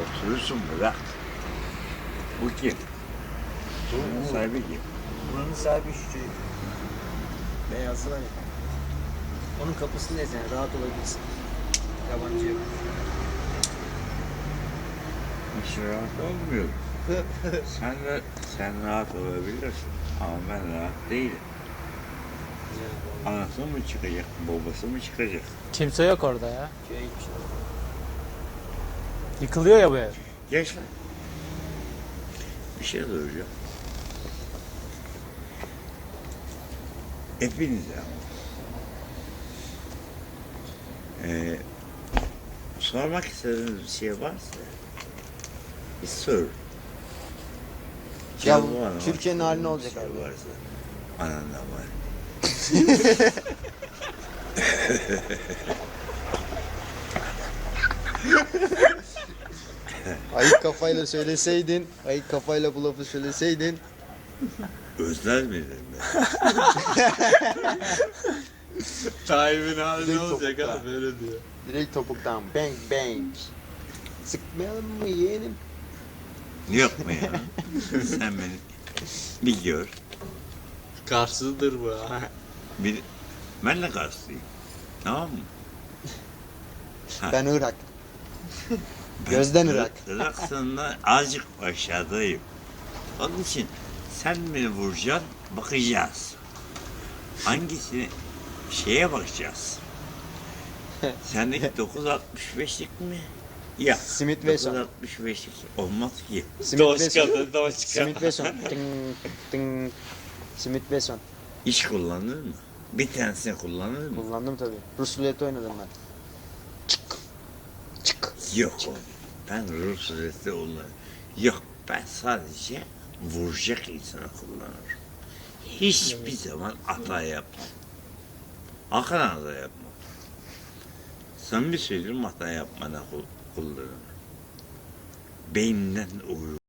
Oturursun bırak. Bu kim? Bunun sahibi kim? Buranın sahibi şu çocuk. Beyazlı var ya. Onun kapısındayız yani rahat olabilirsin. Yabancı yok. Hiç rahat olmuyor. sen de sen rahat olabilirsin. Ama ben rahat değilim. Anası mı çıkacak, babası mı çıkacak? Kimse yok orada ya. Köye gitmişler. Yıkılıyor ya bu ev. Geç lan. Bir şey soracağım. Hepinize. Ee, sormak istediğiniz bir şey varsa bir sor. Ya Türkiye'nin hali ne olacak bir abi? şey Varsa. Anandan var. Ayık kafayla söyleseydin, ayık kafayla bu lafı söyleseydin. Özler miydim ben? Tayyip'in hali ne olacak abi? böyle diyor. Direkt topuktan bang bang. Sıkmayalım mı yeğenim? Yok mu ya? Sen beni bir gör. Karsızdır bu ha. Bir, ben de karşıyım. Tamam mı? Ben Irak. Gözden Irak. Irak sınırından azıcık aşağıdayım. Onun için sen beni vuracaksın, bakacağız. Hangisini şeye bakacağız. Sendeki 965'lik mi? Ya. Simit ve son. 965'lik olmaz ki. Simit ve son. Simit ve son. Ting, ting. Simit ve son. Hiç kullanır mı? Bir tanesini kullanır mı? Kullandım tabii. Rus ruleti oynadım ben. Yok. Ben Rus ruleti kullanırım. Yok ben sadece vuracak insana kullanırım. Hiçbir zaman hata yapmam. Hakikaten hata yapmam. Samimi söylüyorum hata yapmana kul- kullanırım. Beynimden uyur.